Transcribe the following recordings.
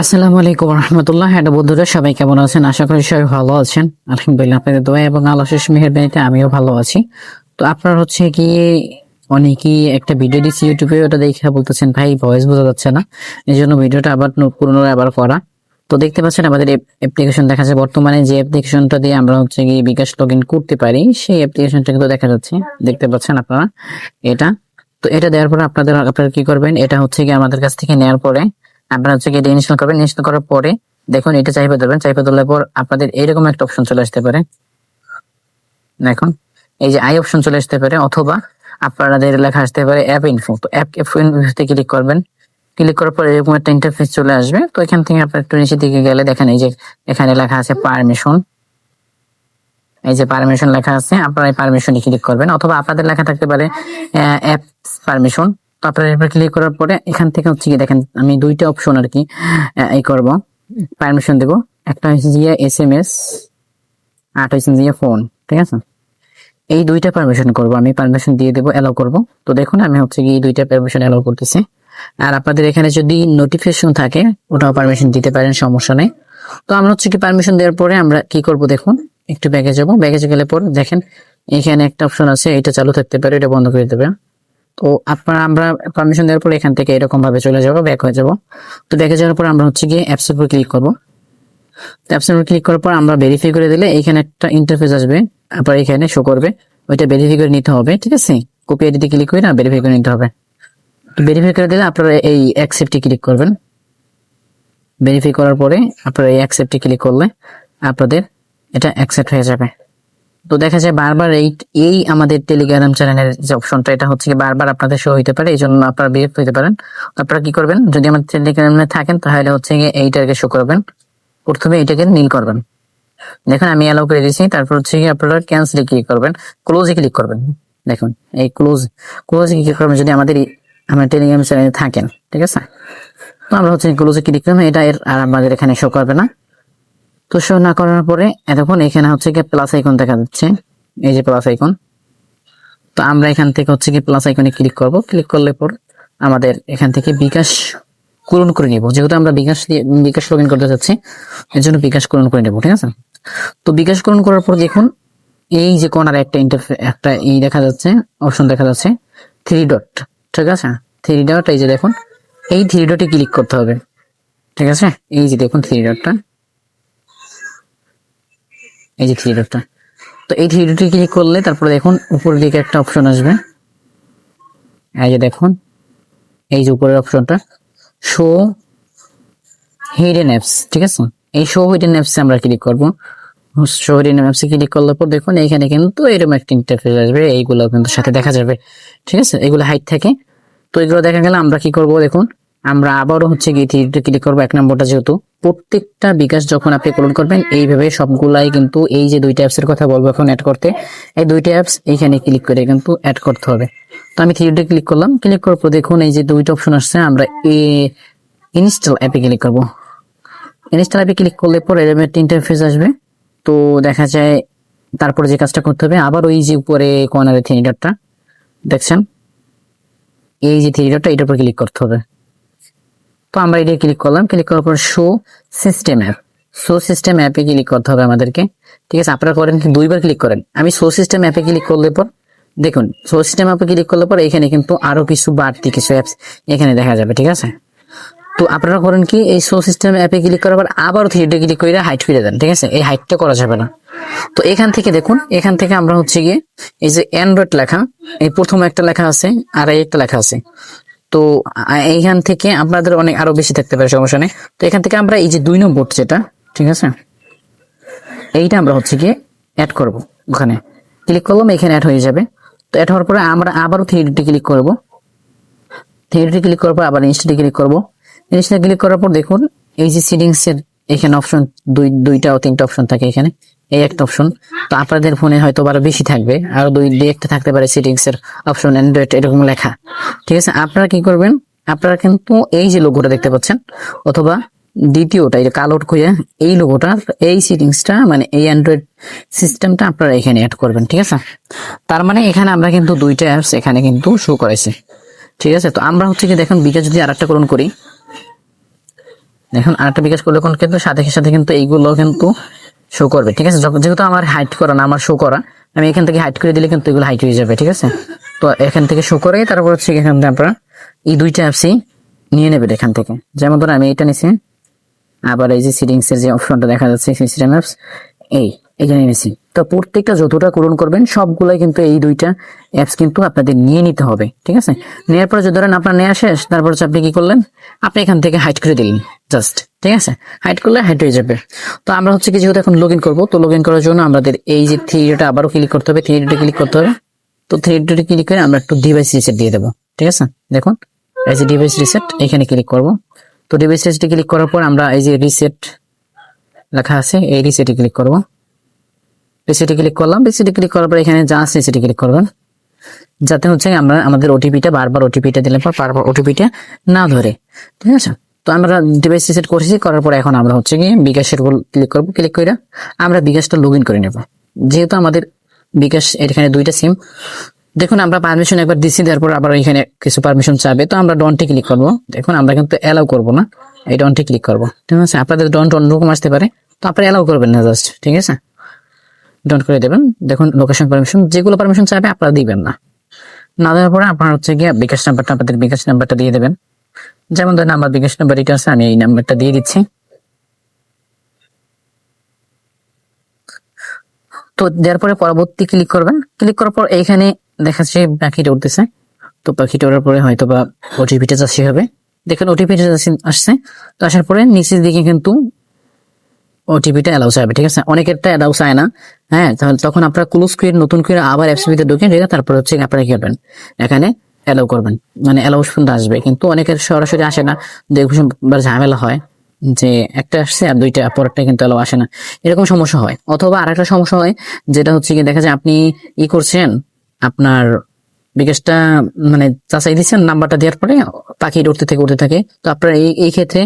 আসসালামু আলাইকুম রহমতুল্লাহ। এটা বন্ধুরা, সবাই কেমন আছেন? আশা করি সবাই ভালো আছেন। আলহামদুলিল্লাহ, আপনাদের দোয়া এবং শেষ মেহেরবানিতে আমিও ভালো আছি। তো আপনার হচ্ছে কি, অনেকেই একটা ভিডিও দিচ্ছি ইউটিউবে ওটা দেখে বলতেছেন, ভাই ভয়েস বোঝা যাচ্ছে না। এই জন্য ভিডিওটা আবার পুনরায় আবার করা। তো দেখতে পাচ্ছেন, আমাদের অ্যাপ্লিকেশন দেখা যাচ্ছে। বর্তমানে যে অ্যাপ্লিকেশনটা দিয়ে আমরা হচ্ছে কি বিকাশ লগ করতে পারি, সেই অ্যাপ্লিকেশনটা কিন্তু দেখা যাচ্ছে। দেখতে পাচ্ছেন আপনারা এটা। তো এটা দেওয়ার পরে আপনাদের আপনারা কি করবেন? এটা হচ্ছে কি আমাদের কাছ থেকে নেওয়ার পরে আপনারা হচ্ছে এটা ইনস্টল করবেন। ইনস্টল করার পরে দেখুন, এটা চাইপে ধরবেন। চাইপে ধরলে পর আপনাদের এরকম একটা অপশন চলে আসতে পারে। দেখুন, এই যে আই অপশন চলে আসতে পারে, অথবা আপনাদের লেখা আসতে পারে অ্যাপ ইনফো তো অ্যাপ ইনফোতে ক্লিক করবেন। ক্লিক করার পরে এরকম একটা ইন্টারফেস চলে আসবে। তো এখান থেকে আপনার একটু নিচের দিকে গেলে দেখেন, এই যে এখানে লেখা আছে পারমিশন এই যে পারমিশন লেখা আছে, আপনারা এই পারমিশনে ক্লিক করবেন। অথবা আপনাদের লেখা থাকতে পারে অ্যাপ পারমিশন আপনারা এরপর ক্লিক করার পরে এখান থেকে হচ্ছে কি দেখেন, আমি দুইটা অপশন আর কি এই করব। পারমিশন দেব। একটা হচ্ছে গিয়ে এস এম এস আর হচ্ছে গিয়ে ফোন ঠিক আছে? এই দুইটা পারমিশন করব, আমি পারমিশন দিয়ে দেবো অ্যালাউ করব। তো দেখুন, আমি হচ্ছে কি এই দুইটা পারমিশন অ্যালাউ করতেছি। আর আপনাদের এখানে যদি নোটিফিকেশন থাকে, ওটাও পারমিশন দিতে পারেন, সমস্যা নেই। তো আমরা হচ্ছে কি পারমিশন দেওয়ার পরে আমরা কি করব দেখুন, একটু ব্যাগে যাব। ব্যাগে গেলে পর দেখেন, এখানে একটা অপশন আছে, এটা চালু থাকতে পারে, এটা বন্ধ করে দেবে তো আপনার, আমরা পারমিশন দেওয়ার পরে এখান থেকে এরকম ভাবে চলে যাব ব্যাক হয়ে যাব। তো ব্যাকে যাওয়ার পর আমরা হচ্ছে গিয়ে অ্যাপস উপর ক্লিক করব। তো অ্যাপস উপর ক্লিক করার পর আমরা ভেরিফাই করে দিলে এখানে একটা ইন্টারফেস আসবে আপনার এখানে শো করবে। ওইটা ভেরিফাই করে নিতে হবে, ঠিক আছে? কপি আইডিতে ক্লিক করে না ভেরিফাই করে নিতে হবে। ভেরিফাই করে দিলে আপনারা এই অ্যাকসেপ্টে ক্লিক করবেন। ভেরিফাই করার পরে আপনারা এই অ্যাকসেপ্টে ক্লিক করলে আপনাদের এটা অ্যাকসেপ্ট হয়ে যাবে। তো দেখা যায় বারবার এই এই আমাদের টেলিগ্রাম চ্যানেলের যে অপশনটা এটা হচ্ছে বারবার আপনাদের শো হইতে পারে এই জন্য আপনারা বিরক্ত হইতে পারেন। আপনারা কি করবেন? যদি আমার টেলিগ্রামে থাকেন, তাহলে হচ্ছে গিয়ে এইটাকে শো করবেন। প্রথমে এইটাকে নীল করবেন। দেখুন, আমি অ্যালাউ করে দিয়েছি, তারপর হচ্ছে কি আপনারা ক্যান্সেলে ক্লিক করবেন। ক্লোজে ক্লিক করবেন। দেখুন, এই ক্লোজ ক্লোজে ক্লিক করবেন যদি আমাদের আমার টেলিগ্রাম চ্যানেলে থাকেন, ঠিক আছে? তো আমরা হচ্ছে ক্লোজে ক্লিক করবেন এটা এর আর আমাদের এখানে শো করবে না। তো শো না করার পরে এতক্ষণ এখানে হচ্ছে কি প্লাস আইকন দেখা যাচ্ছে। এই যে প্লাস আইকন তো আমরা এখান থেকে হচ্ছে কি প্লাস আইকনে ক্লিক করব। ক্লিক করলে পর আমাদের এখান থেকে বিকাশ পূরণ করে নিব। যেহেতু আমরা বিকাশ দিয়ে- বিকাশ লগ করতে যাচ্ছি এর জন্য বিকাশ পূরণ করে নেব, ঠিক আছে? তো বিকাশ পূরণ করার পর দেখুন, এই যে কোনার একটা ইন্টারফে একটা এই দেখা যাচ্ছে অপশন দেখা যাচ্ছে থ্রি ডট ঠিক আছে? থ্রি ডট এই যে দেখুন, এই থ্রি ডটে ক্লিক করতে হবে, ঠিক আছে? এই যে দেখুন থ্রি ডটটা এই যে থ্রি ডটটা তো এই থ্রি ডটে ক্লিক করলে তারপরে দেখুন উপরের দিকে একটা অপশন আসবে। এই যে দেখুন, এই যে উপরের অপশনটা শো হিডেন অ্যাপস ঠিক আছে? এই শো হিডেন অ্যাপসে আমরা ক্লিক করব। শো হিডেন অ্যাপসে ক্লিক করলে পর দেখুন এখানে কিন্তু এরকম একটা ইন্টারফেস আসবে, এইগুলো কিন্তু সাথে দেখা যাবে, ঠিক আছে? এগুলো হাইট থাকে। তো এগুলো দেখা গেলে আমরা কি করব দেখুন আমরা আবারও হচ্ছে গিয়ে থ্রিতে ক্লিক করব, এক নম্বরটা যেহেতু। প্রত্যেকটা বিকাশ যখন আপনি পূরণ করবেন, এইভাবে সবগুলাই কিন্তু এই যে দুইটা অ্যাপসের কথা বলব এখন অ্যাড করতে, এই দুইটা অ্যাপস এইখানে ক্লিক করে কিন্তু অ্যাড করতে হবে। তো আমি থ্রিতে ক্লিক করলাম ক্লিক করার পর দেখুন এই যে দুইটা অপশন আসছে, আমরা এ ইনস্টল অ্যাপে ক্লিক করব। ইনস্টল অ্যাপে ক্লিক করলে পরে এরকম একটা ইন্টারফেস আসবে। তো দেখা যায় তারপরে যে কাজটা করতে হবে, আবার ওই যে উপরে কর্নারে থ্রি ডটটা দেখছেন? এই যে থ্রি ডটটা এটার উপর ক্লিক করতে হবে। তো আমরা এটা ক্লিক করলাম। ক্লিক করার পর show system app show system অ্যাপে ক্লিক করতে হবে আমাদেরকে। ঠিক আছে, আপনারা করেন দুইবার ক্লিক করেন। আমি শো সিস্টেম অ্যাপে ক্লিক করলে পর, দেখুন শো সিস্টেম অ্যাপে ক্লিক করলে পর এখানে কিন্তু আরও কিছু বাড়তি কিছু অ্যাপস এখানে দেখা যাবে, ঠিক আছে? তো আপনারা করেন কি, এই শো সিস্টেম অ্যাপে ক্লিক করার পর আবার থ্রিডে ক্লিক করে হাইট ফিরে দেন, ঠিক আছে? এই হাইটটা করা যাবে না। তো এখান থেকে দেখুন, এখান থেকে আমরা হচ্ছে গিয়ে এই যে অ্যান্ড্রয়েড লেখা, এই প্রথম একটা লেখা আছে, আর একটা লেখা আছে। তো এইখান থেকে আপনাদের অনেক আরও বেশি থাকতে পারে, সমস্যা নেই। তো এখান থেকে আমরা এই যে দুই নম্বর যেটা, ঠিক আছে? এইটা আমরা হচ্ছে গিয়ে অ্যাড করব ওখানে। ক্লিক করলাম, এখানে অ্যাড হয়ে যাবে। তো অ্যাড হওয়ার পরে আমরা আবারও থ্রিডিতে ক্লিক করব। থ্রিডিতে ক্লিক করার পর আবার ইনস্টাতে ক্লিক করব। ইনস্টাতে ক্লিক করার পর দেখুন, এই যে সিটিংস এর এখানে অপশন দুই, দুইটা তিনটা অপশন থাকে এখানে। এই একটা অপশন তো আপনাদের ফোনে হয়তো আরও বেশি থাকবে। আরও দুই দুই একটা থাকতে পারে সিটিংস এর অপশন অ্যান্ড্রয়েড এরকম লেখা। ঠিক আছে? আপনারা কি করবেন? আপনারা কিন্তু এই যে লোগোটা দেখতে পাচ্ছেন, অথবা দ্বিতীয়টা, এই যে কালো খুঁজে, এই লোগোটা এই সিটিংসটা মানে এই অ্যান্ড্রয়েড সিস্টেমটা আপনারা এখানে অ্যাড করবেন, ঠিক আছে? তার মানে এখানে আমরা কিন্তু দুইটা অ্যাপস এখানে কিন্তু শো করেছে ঠিক আছে? তো আমরা হচ্ছে কি, দেখুন, বিকাশ যদি আরেকটা করণ করি। দেখুন, আরেকটা বিকাশ করলে কোন কিন্তু সাথে সাথে কিন্তু এইগুলো কিন্তু শো করবে, ঠিক আছে? যেহেতু আমার হাইট করা না, আমার শো করা, আমি এখান থেকে হাইট করে দিলে কিন্তু এগুলো হাইট হয়ে যাবে, ঠিক আছে? তো এখান থেকে শো করে, তারপর হচ্ছে এখান থেকে আপনারা এই দুইটা অ্যাপসই নিয়ে নেবেন এখান থেকে। যেমন ধরো আমি এটা নিছি, আবার এই যে সিডিংসের যে অপশনটা দেখা যাচ্ছে সিস্টেম অ্যাপস এই। এখানে নিয়েছি। তো প্রত্যেকটা যতটা পূরণ করবেন, সবগুলাই কিন্তু এই দুইটা অ্যাপস কিন্তু আপনাদের নিয়ে নিতে হবে, ঠিক আছে? নেওয়ার পরে যদি ধরেন আপনার নেওয়া শেষ, তারপর আপনি কি করলেন? আপনি এখান থেকে হাইট করে দিলেন জাস্ট ঠিক আছে? হাইট করলে হাইট হয়ে যাবে। তো আমরা হচ্ছে কি যেহেতু এখন লগ ইন করব, তো লগ ইন করার জন্য আমাদের এই যে থ্রিটা আবারও ক্লিক করতে হবে থ্রিটা ক্লিক করতে হবে। তো থ্রিটা ক্লিক করে আমরা একটু ডিভাইস রিসেট দিয়ে দেবো, ঠিক আছে? দেখুন, এই যে ডিভাইস রিসেট এখানে ক্লিক করব। তো ডিভাইস রিসেটে ক্লিক করার পর আমরা এই যে রিসেট লেখা আছে, এই রিসেটে ক্লিক করব। রিসেটে ক্লিক করলাম। রিসেটে ক্লিক করার পর এখানে জাস্ট রিসেটে ক্লিক করবেন। যাতে হচ্ছে আমরা আমাদের ওটিপিটা বারবার ওটিপিটা দিলে পর বারবার ওটিপিটা না ধরে। ঠিক আছে? তো আমরা ডিভাইস রিসেট করেছি, করার পর এখন আমরা হচ্ছে কি বিকাশের ক্লিক করব। ক্লিক করে আমরা বিকাশটা লগ করে নেব। যেহেতু আমাদের বিকাশ এখানে দুইটা সিম দেখুন, আমরা পারমিশন একবার দিচ্ছি তারপর আবার এখানে কিছু পারমিশন চাবে। তো আমরা ডনটি ক্লিক করব। দেখুন, আমরা কিন্তু অ্যালাউ করব না। এই ডনটি ক্লিক করব। ঠিক আছে? আপনাদের ডন্ট অন্যরকম আসতে পারে। তো আপনারা অ্যালাউ করবেন না জাস্ট ঠিক আছে? ডন্ট করে দেবেন। দেখুন লোকেশন পারমিশন যেগুলো পারমিশন চাইবে আপনারা দিবেন না। না দেওয়ার পরে আপনার হচ্ছে গিয়ে বিকাশ নাম্বারটা আপনাদের বিকাশ নাম্বারটা দিয়ে দেবেন। যেমন ধরেন আমার বিকাশ নাম্বার এটা আছে আমি এই নাম্বারটা দিয়ে দিচ্ছি। তো দেওয়ার পরে পরবর্তী ক্লিক করবেন। ক্লিক করার পর এইখানে দেখা যাচ্ছে পাখিটা উঠতেছে। তো পাখিটা ওঠার পরে হয়তো বা ওটিপিটা চাষি হবে। দেখেন ওটিপিটা আসছে। তো আসার পরে নিচের দিকে কিন্তু ওটিপিটা অ্যালাউ চাইবে, ঠিক আছে? অনেকেরটা অ্যালাউ চায় না। হ্যাঁ তাহলে তখন আপনার ক্লোজ করে নতুন করে আবার অ্যাপস ভিতরে ঢুকে ঢুকে তারপর হচ্ছে আপনারা কি করবেন? এখানে অ্যালাউ করবেন। মানে অ্যালাউ শুনতে আসবে, কিন্তু অনেকের সরাসরি আসে না। দেখুন ঝামেলা হয় যে একটা আসছে আর দুইটা, পরেরটা কিন্তু অ্যালাউ আসে না। এরকম সমস্যা হয়। অথবা আর একটা সমস্যা হয়, যেটা হচ্ছে কি দেখা যায় আপনি ই করছেন, আপনার বিকাশটা মানে চাচাই দিচ্ছেন নাম্বারটা দেওয়ার পরে পাখি উঠতে থেকে, উঠতে থাকে। তো আপনারা এই এই ক্ষেত্রে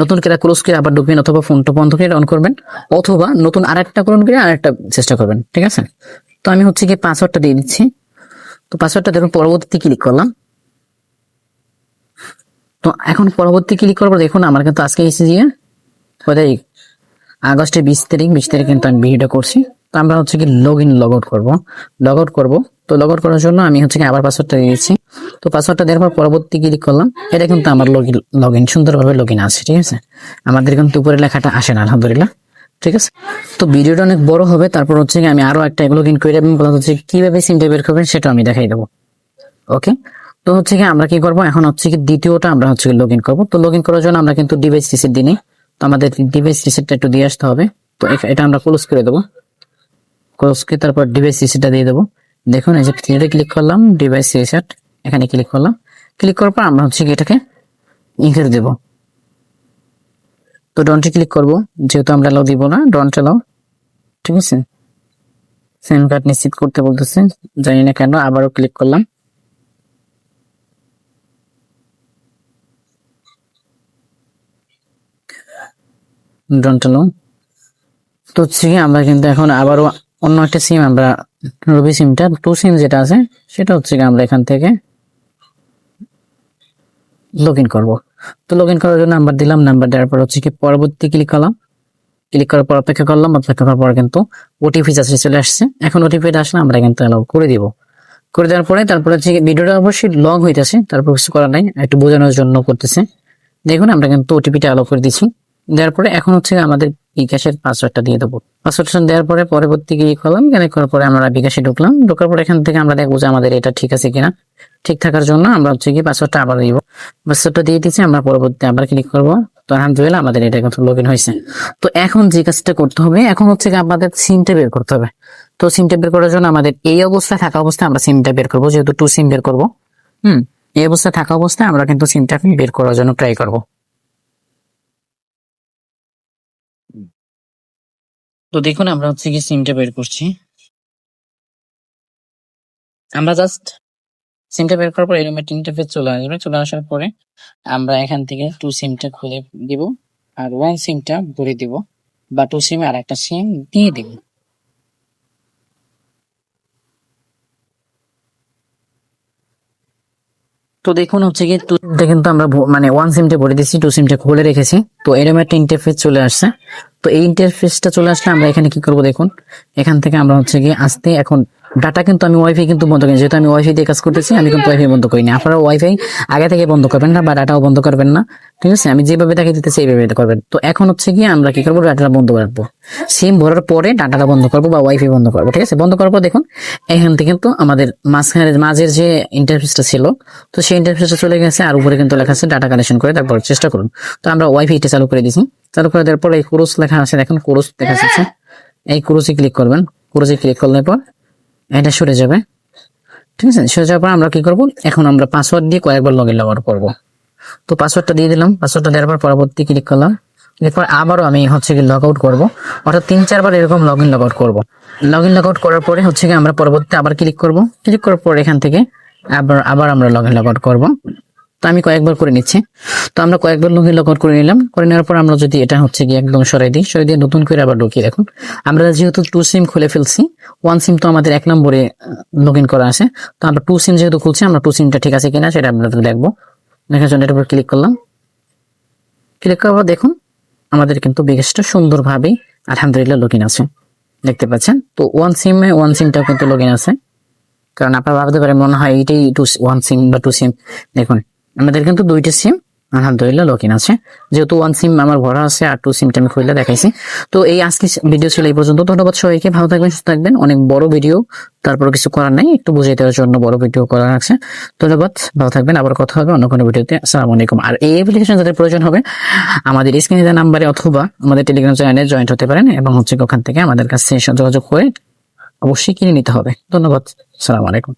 নতুন করে ক্লোজ করে আবার ঢুকবেন অথবা ফোনটা বন্ধ করে অন করবেন, অথবা নতুন আরেকটা করুন করে আরেকটা চেষ্টা করবেন, ঠিক আছে? তো আমি হচ্ছে কি পাসওয়ার্ডটা দিয়ে দিচ্ছি। তো পাসওয়ার্ডটা দেখুন পরবর্তী ক্লিক করলাম। তো এখন পরবর্তী ক্লিক করার পর দেখুন, আমার কিন্তু আজকে এসে গিয়ে কয় তারিখ আগস্টের বিশ তারিখ বিশ তারিখ কিন্তু আমি ভিডিওটা করছি। তো আমরা হচ্ছে কি লগ ইন লগ আউট করব। লগ আউট করব। তো লগ আউট করার জন্য আমি হচ্ছে কি আবার পাসওয়ার্ডটা দিয়েছি তো পাসওয়ার্ডটা দেওয়ার পর পরবর্তী ক্লিক করলাম? এটা কিন্তু আমার লগ ইন সুন্দরভাবে লগ ইন আছে, ঠিক আছে? আমাদের কিন্তু উপরে লেখাটা আসে না, আলহামদুলিল্লাহ, ঠিক আছে? তো ভিডিওটা অনেক বড় হবে, তারপর হচ্ছে আমি আরও একটা লগ ইন করে এবং বলা হচ্ছে কীভাবে সিমটা বের করবেন সেটা আমি দেখাই দেবো ওকে তো হচ্ছে কি আমরা কি করব? এখন হচ্ছে কি দ্বিতীয়টা আমরা হচ্ছে লগ ইন করব। তো লগ ইন করার জন্য আমরা কিন্তু ডিভাইস রিসেট দিই তো আমাদের ডিভাইস রিসেটটা একটু দিয়ে আসতে হবে। তো এটা আমরা ক্লোজ করে দেবো। ক্লোজ করে তারপর ডিভাইস রিসেটটা দিয়ে দেবো। দেখুন, এই যে থ্রিডে ক্লিক করলাম ডিভাইস রিসেট এখানে ক্লিক করলাম। ক্লিক করার পর আমরা হচ্ছে কি এটাকে ই করে দেবো। তো ডনটে ক্লিক করব, যেহেতু আমরা এলাও দিব না ডন্ট এলাও ঠিক আছে? সিম কার্ড নিশ্চিত করতে বলতেছে, জানি না কেন, আবারও ক্লিক করলাম। ডন্ট এলাও তো হচ্ছে আমরা কিন্তু এখন আবারও অন্য একটা সিম আমরা রবি সিমটা টু সিম যেটা আছে, সেটা হচ্ছে আমরা এখান থেকে লগ ইন করব। তো লগ ইন করার জন্য নাম্বার দিলাম নাম্বার দেওয়ার পর হচ্ছে কি পরবর্তী ক্লিক করলাম। ক্লিক করার পর অপেক্ষা করলাম, অপেক্ষা করার পর কিন্তু ওটিপি চাষে চলে আসছে। এখন ওটিপিটা আসলে আমরা কিন্তু অ্যালাউ করে দিব। করে দেওয়ার পরে তারপরে হচ্ছে ভিডিওটা অবশ্যই লং হইতেছে, তারপর কিছু করার নাই, একটু বোঝানোর জন্য করতেছে। দেখুন, আমরা কিন্তু ওটিপিটা অ্যালাউ করে দিচ্ছি দেওয়ার পরে এখন হচ্ছে আমাদের বিকাশের পাসওয়ার্ডটা দিয়ে দেবো। পাসওয়ার্ডটা দেওয়ার পরে পরবর্তী ক্লিক করলাম কানেক্ট করার পরে আমরা বিকাশে ঢুকলাম। ঢোকার পরে এখান থেকে আমরা দেখব যে আমাদের এটা ঠিক আছে কিনা। ঠিক থাকার জন্য আমরা হচ্ছে কি পাসওয়ার্ডটা আবার দিব। পাসওয়ার্ডটা দিয়ে দিচ্ছি আমরা পরবর্তী আবার ক্লিক করব। তো আলহামদুলিল্লাহ আমাদের এটা কিন্তু লগ ইন হয়েছে। তো এখন যে কাজটা করতে হবে, এখন হচ্ছে আমাদের সিমটা বের করতে হবে। তো সিমটা বের করার জন্য আমাদের এই অবস্থায় থাকা অবস্থায় আমরা সিমটা বের করব, যেহেতু টু সিম বের করব। হুম, এই অবস্থায় থাকা অবস্থায় আমরা কিন্তু সিমটা বের করার জন্য ট্রাই করব। তো দেখুন, আমরা হচ্ছে কি সিমটা বের করছি। আমরা জাস্ট সিমটা বের করার পর এরকম একটা ইন্টারফেস চলে আসবে। চলে আসার পরে আমরা এখান থেকে টু সিমটা খুলে দিব আর ওয়ান সিমটা ভরে দিব বা টু সিমে আর একটা সিম দিয়ে দিব। তো দেখুন হচ্ছে কি টু সিমটা কিন্তু আমরা মানে ওয়ান সিমটা ভরে দিচ্ছি টু সিমটা খুলে রেখেছি। তো এরকম একটা ইন্টারফেস চলে আসছে। তো এই ইন্টারফেসটা চলে আসলে আমরা এখানে কি করব দেখুন? এখান থেকে আমরা হচ্ছে কি আসতে এখন ডাটা কিন্তু আমি ওয়াইফাই কিন্তু বন্ধ করি যেহেতু আমি ওয়াইফাই দিয়ে কাজ করতেছি, আমি কিন্তু ওয়াইফাই বন্ধ করিনি আপনারা ওয়াইফাই আগে থেকে বন্ধ করবেন না বা ডাটাও বন্ধ করবেন না। ঠিক আছে? আমি যেভাবে দেখে দিতেছি, এইভাবে করবেন। তো এখন হচ্ছে কি আমরা কি করব? ডাটাটা বন্ধ রাখব। সিম ভরার পরে ডাটাটা বন্ধ করব বা ওয়াইফাই বন্ধ করব। ঠিক আছে? বন্ধ করার পর দেখুন, এখান থেকে কিন্তু আমাদের মাঝখানে মাঝের যে ইন্টারফেসটা ছিল, তো সেই ইন্টারফেসটা চলে গেছে আর উপরে কিন্তু লেখা আছে ডাটা কানেকশন করে তারপর চেষ্টা করুন। তো আমরা ওয়াইফাইটা চালু করে দিয়েছি চালু করে দেওয়ার পর এই কোরস লেখা আছে। দেখুন কোরস দেখা যাচ্ছে এই কোরসে ক্লিক করবেন। কোরসে ক্লিক করলে পর এটা সরে যাবে। ঠিক আছে? সরে যাওয়ার পর আমরা কি করব? এখন আমরা পাসওয়ার্ড দিয়ে কয়েকবার লগ ইন লগ করব। তো পাসওয়ার্ডটা দিয়ে দিলাম। পাসওয়ার্ডটা দেওয়ার পর পরবর্তী ক্লিক করলাম। এরপর আবারও আমি হচ্ছে কি লগ আউট করব। অর্থাৎ তিন, চারবার এরকম লগ ইন লগ আউট করব। লগ ইন লগ আউট করার পরে হচ্ছে কি আমরা পরবর্তী আবার ক্লিক করব। ক্লিক করার পর এখান থেকে আবার আবার আমরা লগ ইন লগ আউট করব। তো আমি কয়েকবার করে নিচ্ছি। তো আমরা কয়েকবার লগ আউট করে নিলাম। করে নেওয়ার পর আমরা যদি এটা হচ্ছে কি একদম সরাই দিই, সরাই দিয়ে নতুন করে আবার ঢুকিয়ে দেখুন। আমরা যেহেতু টু সিম খুলে ফেলছি ওয়ান সিম তো আমাদের এক নম্বরে লগ করা আছে। তো আমরা টু সিম যেহেতু খুলছি, আমরা টু সিমটা ঠিক আছে কিনা সেটা আমরা দেখব। দেখার জন্য এটার উপর ক্লিক করলাম। ক্লিক করার পর দেখুন, আমাদের কিন্তু বিকাশটা সুন্দরভাবে আলহামদুলিল্লাহ লগ আছে। দেখতে পাচ্ছেন? তো ওয়ান সিমে ওয়ান সিমটাও কিন্তু লগ আছে। কারণ আপনারা ভাবতে পারেন, মনে হয় এইটাই টু ওয়ান সিম বা টু সিম দেখুন আমাদের কিন্তু দুইটা সিম আলহামদুলিল্লাহ লগ ইন আছে। যেহেতু ওয়ান সিম আমার ভরা আছে, আর টু সিমটা আমি খুলে দেখাইছি। তো এই আজকে ভিডিও ছিল এই পর্যন্ত। ধন্যবাদ সবাইকে, ভালো থাকবেন, সুস্থ থাকবেন। অনেক বড় ভিডিও তারপর কিছু করার নাই, একটু বুঝিয়ে দেওয়ার জন্য বড় ভিডিও করা আছে। ধন্যবাদ, ভালো থাকবেন আবার কথা হবে অন্য কোনো ভিডিওতে আসসালামু আলাইকুম। আর এই অ্যাপ্লিকেশন যাদের প্রয়োজন হবে, আমাদের স্ক্রিনে দেওয়া নাম্বারে অথবা আমাদের টেলিগ্রাম চ্যানেলে জয়েন্ট হতে পারেন এবং হচ্ছে ওখান থেকে আমাদের কাছে যোগাযোগ করে অবশ্যই কিনে নিতে হবে। ধন্যবাদ, আসসালামু আলাইকুম।